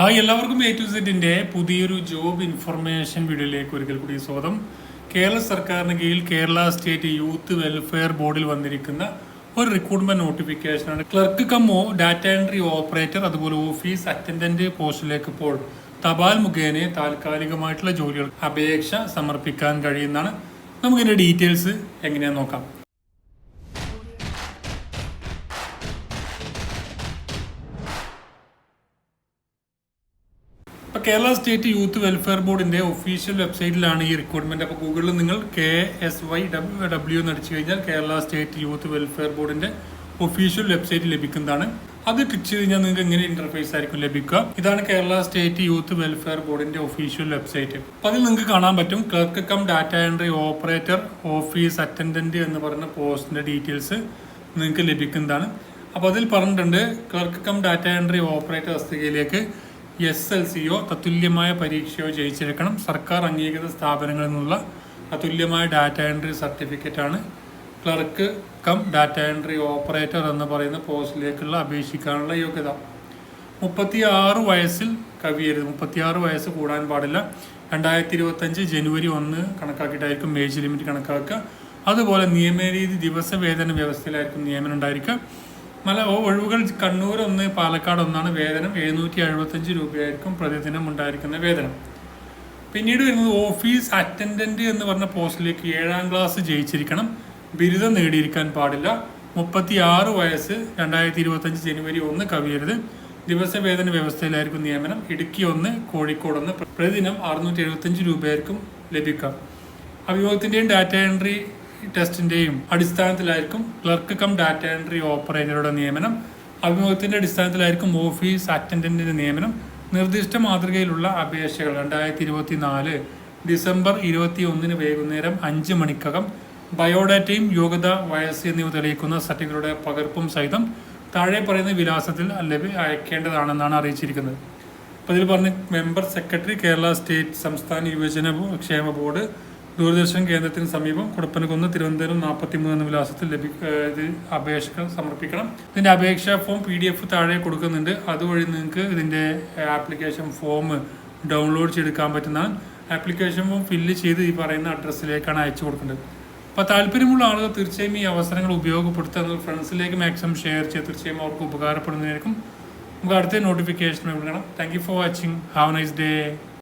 Hi എല്ലാവർക്കും A to സെറ്റിന്റെ പുതിയൊരു ജോബ് ഇൻഫർമേഷൻ വീഡിയോയിലേക്ക് ഒരിക്കൽ കൂടി സ്വാഗതം. കേരള സർക്കാരിന് കീഴിൽ കേരള സ്റ്റേറ്റ് യൂത്ത് വെൽഫെയർ ബോർഡിൽ വന്നിരിക്കുന്ന ഒരു റിക്രൂട്ട്മെന്റ് നോട്ടിഫിക്കേഷനാണ് ക്ലർക്ക് കമ്മോ ഡാറ്റ എൻട്രി ഓപ്പറേറ്റർ അതുപോലെ ഓഫീസ് അറ്റൻഡന്റ് പോസ്റ്റിലേക്ക് ഇപ്പോൾ തപാൽ മുഖേന താൽക്കാലികമായിട്ടുള്ള ജോലികൾ അപേക്ഷ സമർപ്പിക്കാൻ കഴിയുന്നതാണ്. നമുക്കിന്റെ ഡീറ്റെയിൽസ് എങ്ങനെയാന്ന് നോക്കാം. ഇപ്പൊ കേരള സ്റ്റേറ്റ് യൂത്ത് വെൽഫെയർ ബോർഡിന്റെ ഒഫീഷ്യൽ വെബ്സൈറ്റിലാണ് ഈ റിക്രൂട്ട്മെന്റ് അപ്പോൾ ഗൂഗിളിൽ നിങ്ങൾ K S Y W W എന്ന് അടിച്ചു കഴിഞ്ഞാൽ കേരള സ്റ്റേറ്റ് യൂത്ത് വെൽഫെയർ ബോർഡിന്റെ ഒഫീഷ്യൽ വെബ്സൈറ്റ് ലഭിക്കുന്നതാണ്. അത് ക്ലിക്ക് ചെയ്ത് കഴിഞ്ഞാൽ നിങ്ങൾക്ക് എങ്ങനെ ഇന്റർഫേസ് ആയിരിക്കും ലഭിക്കുക. ഇതാണ് കേരള സ്റ്റേറ്റ് യൂത്ത് വെൽഫെയർ ബോർഡിന്റെ ഒഫീഷ്യൽ വെബ്സൈറ്റ്. അപ്പോൾ അതിൽ നിങ്ങൾക്ക് കാണാൻ പറ്റും clerk cum data entry operator office attendant എന്ന് പറയുന്ന പോസ്റ്റിന്റെ ഡീറ്റെയിൽസ് നിങ്ങൾക്ക് ലഭിക്കുന്നതാണ്. അപ്പോൾ അതിൽ പറഞ്ഞിട്ടുണ്ട് clerk cum data entry operator തസ്തികയിലേക്ക് എസ് എൽ സിയോ തത്തുല്യമായ പരീക്ഷയോ ജയിച്ചിരിക്കണം സർക്കാർ അംഗീകൃത സ്ഥാപനങ്ങളിൽ നിന്നുള്ള തത്തുല്യമായ ഡാറ്റ എൻട്രി സർട്ടിഫിക്കറ്റ് ആണ് clerk cum data entry operator എന്ന് പറയുന്ന പോസ്റ്റിലേക്കുള്ള അപേക്ഷിക്കാനുള്ള യോഗ്യത. മുപ്പത്തി ആറ് വയസ്സിൽ കവിയരുത്. മുപ്പത്തി ആറ് വയസ്സ് കൂടാൻ പാടില്ല. രണ്ടായിരത്തി ഇരുപത്തഞ്ച് ജനുവരി ഒന്ന് കണക്കാക്കിയിട്ടായിരിക്കും ഏജ് ലിമിറ്റ് കണക്കാക്കുക. അതുപോലെ നിയമനരീതി ദിവസവേതന വ്യവസ്ഥയിലായിരിക്കും നിയമനം ഉണ്ടായിരിക്കുക. മല ഒഴിവുകൾ കണ്ണൂർ ഒന്ന് പാലക്കാട് ഒന്നാണ് വേതനം. എഴുന്നൂറ്റി എഴുപത്തഞ്ച് രൂപയായിരിക്കും പ്രതിദിനം ഉണ്ടായിരിക്കുന്ന വേതനം. പിന്നീട് വരുന്നത് ഓഫീസ് അറ്റൻഡന്റ് എന്ന് പറഞ്ഞ പോസ്റ്റിലേക്ക് ഏഴാം ക്ലാസ് ജയിച്ചിരിക്കണം. ബിരുദം നേടിയിരിക്കാൻ പാടില്ല. മുപ്പത്തി ആറ് വയസ്സ് രണ്ടായിരത്തി ഇരുപത്തഞ്ച് ജനുവരി ഒന്ന് കവിയരുത്. ദിവസവേതന വ്യവസ്ഥയിലായിരിക്കും നിയമനം. ഇടുക്കി ഒന്ന് കോഴിക്കോട് ഒന്ന്. പ്രതിദിനം അറുന്നൂറ്റി എഴുപത്തഞ്ച് രൂപയായിരിക്കും ലഭിക്കുക. അഭിയോഗത്തിന്റെയും ഡാറ്റ എൻട്രി ടെസ്റ്റിന്റെയും അടിസ്ഥാനത്തിലായിരിക്കും ക്ലർക്ക് കം ഡാറ്റ എൻട്രി ഓപ്പറേറ്ററുടെ നിയമനം അഭിമുഖത്തിന്റെ അടിസ്ഥാനത്തിലായിരിക്കും ഓഫീസ് അറ്റൻഡന്റിന്റെ നിയമനം നിർദ്ദിഷ്ട മാതൃകയിലുള്ള അപേക്ഷകൾ. രണ്ടായിരത്തി ഇരുപത്തി നാല് ഡിസംബർ ഇരുപത്തി ഒന്നിന് വൈകുന്നേരം അഞ്ച് മണിക്കകം ബയോഡാറ്റയും യോഗ്യത വയസ്സ് എന്നിവ തെളിയിക്കുന്ന സർട്ടിഫിക്കറ്റുകളുടെ പകർപ്പും സഹിതം താഴെ പറയുന്ന വിലാസത്തിൽ അല്ലെങ്കിൽ അയക്കേണ്ടതാണെന്നാണ് അറിയിച്ചിരിക്കുന്നത്. അപ്പോൾ ഇതിൽ പറഞ്ഞ മെമ്പർ സെക്രട്ടറി കേരള സ്റ്റേറ്റ് സംസ്ഥാന യുവജന ക്ഷേമ ബോർഡ് ദൂരദർശൻ കേന്ദ്രത്തിന് സമീപം കുടപ്പനകുന്ന് തിരുവനന്തപുരം നാൽപ്പത്തി മൂന്ന് എന്ന വിലാസത്തിൽ ലഭി ഇത് അപേക്ഷ സമർപ്പിക്കണം. ഇതിന്റെ അപേക്ഷാ ഫോം പി ഡി എഫ് താഴെ കൊടുക്കുന്നുണ്ട്. അതുവഴി നിങ്ങൾക്ക് ഇതിന്റെ ആപ്ലിക്കേഷൻ ഫോം ഡൗൺലോഡ് ചെയ്തെടുക്കാൻ പറ്റുന്നതാണ്. ആപ്ലിക്കേഷൻ ഫോം ഫില്ല് ചെയ്ത് ഈ പറയുന്ന അഡ്രസ്സിലേക്കാണ് അയച്ചു കൊടുക്കേണ്ടത്. അപ്പോൾ താല്പര്യമുള്ള ആളുകൾ തീർച്ചയായും ഈ അവസരങ്ങൾ ഉപയോഗപ്പെടുത്തുക ഫ്രണ്ട്സിലേക്ക് മാക്സിമം ഷെയർ ചെയ്ത് തീർച്ചയായും അവർക്ക് ഉപകാരപ്പെടുന്നതായിരിക്കും. നമുക്ക് അടുത്ത നോട്ടിഫിക്കേഷൻ വിളിക്കണം. Thank you for watching have nice day